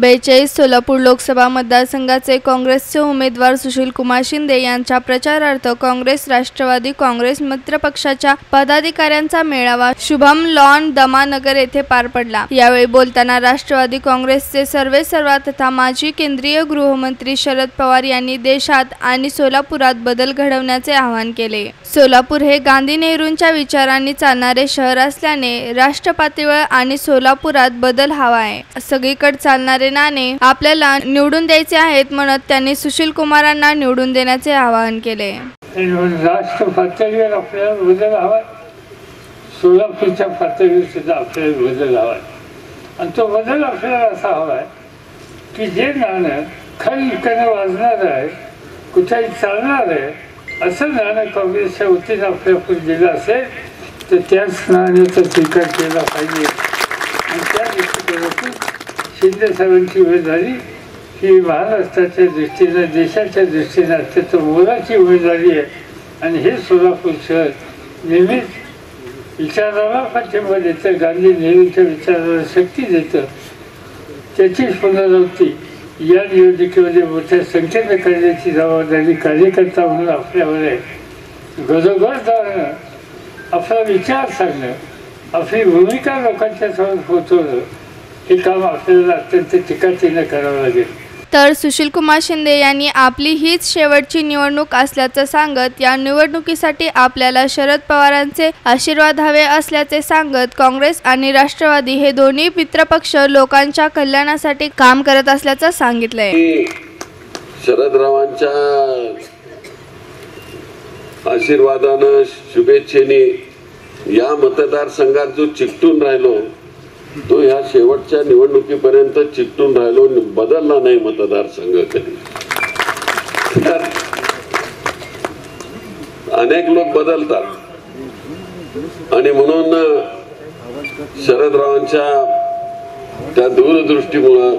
बेचाळीस सोलापूर लोकसभा मतदारसंघाचे काँग्रेसचे उमेदवार सुशील कुमार शिंदे यांच्या प्रचारार्थ काँग्रेस राष्ट्रवादी काँग्रेस मित्रपक्षाच्या पदाधिकाऱ्यांचा मेळावा शुभम लॉन दमानगर येथे पार पडला. यावेळी बोलताना राष्ट्रवादी काँग्रेसचे सर्वे सर्वा तथा माजी केंद्रीय गृहमंत्री शरद पवार यांनी देशात आणि सोलापुरात बदल घडवण्याचे आवाहन केले. सोलापूर हे गांधी नेहरूंच्या विचारांनी चालणारे शहर असल्याने राष्ट्र पातळीवर आणि सोलापुरात बदल हवा आहे. सगळीकडे चालणारे नाणे आपल्याला निवडून द्यायचे आहेत म्हणत त्यांनी सुशील कुमारांना निवडून देण्याचे आवाहन केले. राष्ट्र पातळीवर आपल्याला बदल हवा सोलापूरच्या पातळीवर सुद्धा आपल्याला बदल हवा आणि तो बदल आपल्याला असा हवा आहे की जे नाणं खरीकडे वाजणार आहे कुठेही चालणार आहे असं नाणं काँग्रेसच्या वतीनं आपल्याकडे दिलं असेल तर त्याच नाण्याचा स्वीकार केला पाहिजे. आणि त्या दृष्टिकोनातून शिंदे साहेबांची वेळ झाली ही महाराष्ट्राच्या दृष्टीनं देशाच्या दृष्टीनं अत्यंत मोलाची उमेदवारी आहे. आणि हे सोलापूर शहर नेहमीच विचाराला पाठिंबा देतं गांधी नेहरूच्या विचाराला शक्ती देतं. त्याचीच पुनरावृत्ती या निवडणुकीमध्ये मोठ्या संख्येनं करण्याची जबाबदारी कार्यकर्ता म्हणून आपल्यावर आहे. घरोघर जाणं आपला विचार सांगणं आपली भूमिका लोकांच्या समोर पोचवणं हे काम आपल्याला अत्यंत टिकाटीनं करावं लागेल. तर सुशील कुमार शिंदे यांनी आपली हीच शेवटची निवडणूक असल्याचं सांगत या निवडणुकीसाठी आपल्याला शरद पवारांचे आशीर्वाद हवे असल्याचे सांगत काँग्रेस आणि राष्ट्रवादी हे दोन्ही मित्रपक्ष लोकांच्या कल्याणासाठी काम करत असल्याचं सांगितलंय. शरदरावांच्या आशीर्वादानं शुभेच्छेने या मतदारसंघात जो चिकटून राहिलो तो ह्या शेवटच्या निवडणुकीपर्यंत चिकटून राहिलो बदलला नाही मतदारसंघ कधी. अनेक लोक बदलतात. आणि म्हणून शरदरावांच्या त्या दूरदृष्टीमुळं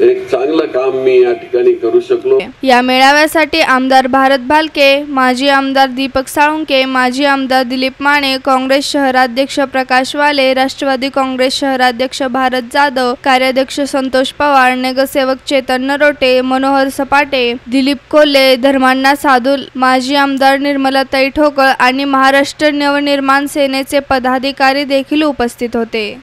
एक चांगलं काम मी या ठिकाणी करू शकलो. या मेळाव्यासाठी आमदार भारत भालके माजी आमदार दीपक साळुंके माजी आमदार दिलीप माने काँग्रेस शहराध्यक्ष प्रकाश वाले राष्ट्रवादी काँग्रेस शहराध्यक्ष भारत जाधव कार्याध्यक्ष संतोष पवार नगरसेवक चेतन नरोटे मनोहर सपाटे दिलीप कोल्हे धर्मांना साधुल माजी आमदार निर्मलाताई ठोकळ आणि महाराष्ट्र नवनिर्माण सेनेचे पदाधिकारी देखील उपस्थित होते.